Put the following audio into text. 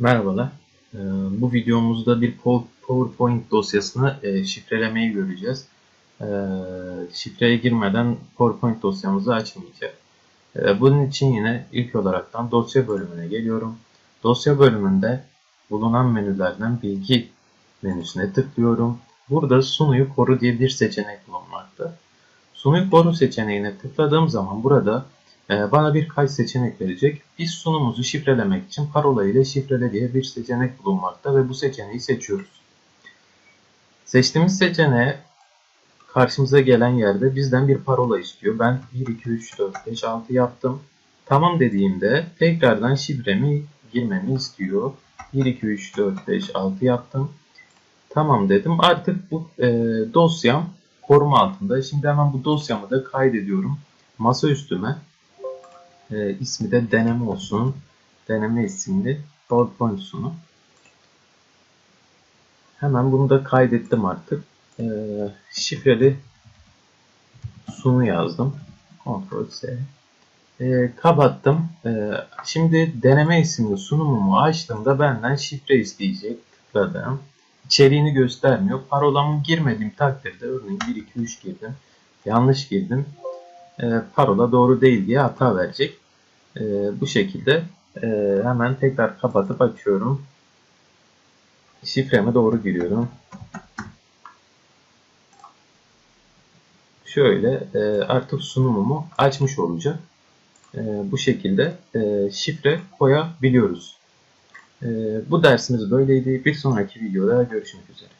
Merhabalar. Ee, Bu videomuzda bir Po- PowerPoint dosyasını e, şifrelemeyi göreceğiz. Ee, Şifreye girmeden PowerPoint dosyamızı açmayacağız. Ee, Bunun için yine ilk olaraktan dosya bölümüne geliyorum. Dosya bölümünde bulunan menülerden bilgi menüsüne tıklıyorum. Burada sunuyu koru diye bir seçenek bulunmakta. Sunuyu koru seçeneğine tıkladığım zaman burada bana birkaç seçenek verecek. Biz sunumuzu şifrelemek için parola ile şifrele diye bir seçenek bulunmakta ve bu seçeneği seçiyoruz. Seçtiğimiz seçeneğe karşımıza gelen yerde bizden bir parola istiyor. Ben 1, 2, 3, 4, 5, 6 yaptım. Tamam dediğimde tekrardan şifremi girmemi istiyor. 1, 2, 3, 4, 5, 6 yaptım. Tamam dedim. Artık bu e, dosyam koruma altında. Şimdi hemen bu dosyamı da kaydediyorum. Masa üstüme e, ismi de deneme olsun. Deneme isimli PowerPoint sunu. Hemen bunu da kaydettim artık. E, şifreli sunu yazdım. Ctrl S. E, kapattım. E, şimdi deneme isimli sunumumu açtığımda benden şifre isteyecek. Tıkladım. İçeriğini göstermiyor. Parolamı girmediğim takdirde örneğin 1, 2, 3 girdim. Yanlış girdim. E, parola doğru değil diye hata verecek. E, bu şekilde e, hemen tekrar kapatıp açıyorum. Şifreme doğru giriyorum. Şöyle e, artık sunumumu açmış olacak. E, bu şekilde e, şifre koyabiliyoruz. E, bu dersimiz böyleydi. Bir sonraki videoda görüşmek üzere.